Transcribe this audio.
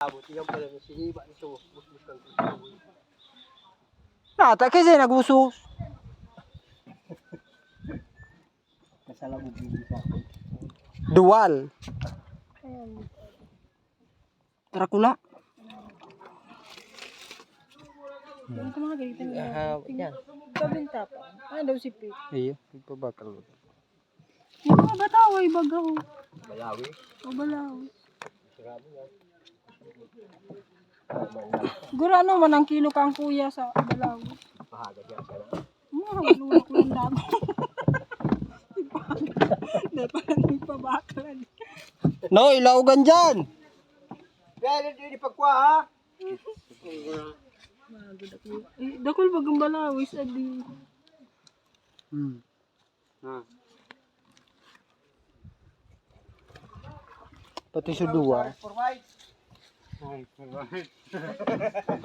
Abot yan pala ng siniba nito. Busbus kang kusuboy. Nata kasi nagusos. Mo. Dual. Dracula. Ano ka mga ganito na? Ah, yan. Kabinta pa. Ano daw si Pete? Iyo, ipabakal. Hindi mga bataway bagaw. Malawi. O balaw. Sarado yan. Gura ano man ang kilo kang kuya sa balaw. Pahaga yan sana. Mga haluwa ko yung damo. Hindi pa lang pabakalan. No, ilaugan dyan. Kaya hindi pagkwa ha. Dakol bagang balawis adi. Hmm. Ah. Pati sa duwa. はい、い。